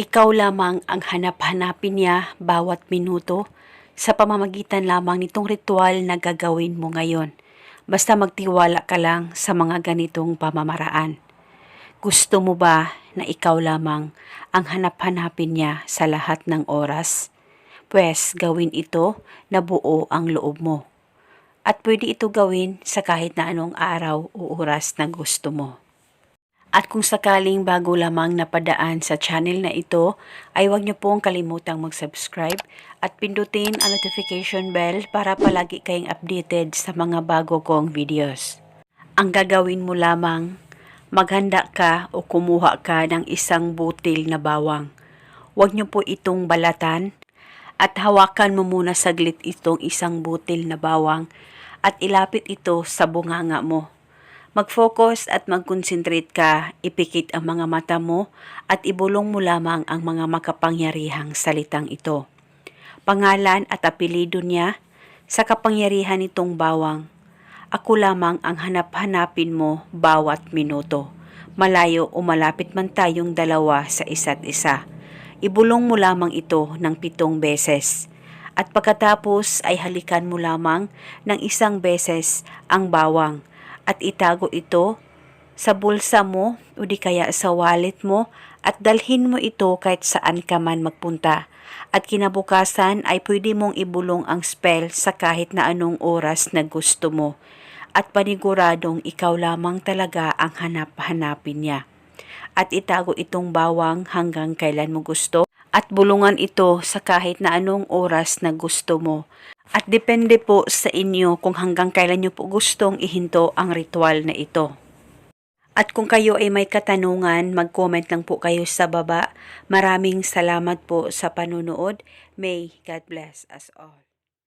Ikaw lamang ang hanap-hanapin niya bawat minuto sa pamamagitan lamang nitong ritual na gagawin mo ngayon. Basta magtiwala ka lang sa mga ganitong pamamaraan. Gusto mo ba na ikaw lamang ang hanap-hanapin niya sa lahat ng oras? Pwes gawin ito na buo ang loob mo. At pwede ito gawin sa kahit na anong araw o oras na gusto mo. At kung sakaling bago lamang napadaan sa channel na ito, ay huwag niyo pong kalimutang mag-subscribe at pindutin ang notification bell para palagi kayong updated sa mga bago kong videos. Ang gagawin mo lamang, maghanda ka o kumuha ka ng isang butil na bawang. Huwag niyo po itong balatan at hawakan mo muna saglit itong isang butil na bawang at ilapit ito sa bunganga mo. Mag-focus at mag-concentrate ka, ipikit ang mga mata mo at ibulong mo lamang ang mga makapangyarihang salitang ito. Pangalan at apelido niya sa kapangyarihan nitong bawang. Ako lamang ang hanap-hanapin mo bawat minuto. Malayo o malapit man tayong dalawa sa isa't isa. Ibulong mo lamang ito ng pitong beses. At pagkatapos ay halikan mo lamang ng isang beses ang bawang at itago ito sa bulsa mo o di kaya sa wallet mo at dalhin mo ito kahit saan ka man magpunta. At kinabukasan ay pwede mong ibulong ang spell sa kahit na anong oras na gusto mo. At paniguradong ikaw lamang talaga ang hanap-hanapin niya. At itago itong bawang hanggang kailan mo gusto at bulungan ito sa kahit na anong oras na gusto mo. At depende po sa inyo kung hanggang kailan nyo po gustong ihinto ang ritual na ito. At kung kayo ay may katanungan, mag-comment lang po kayo sa baba. Maraming salamat po sa panunood. May God bless us all.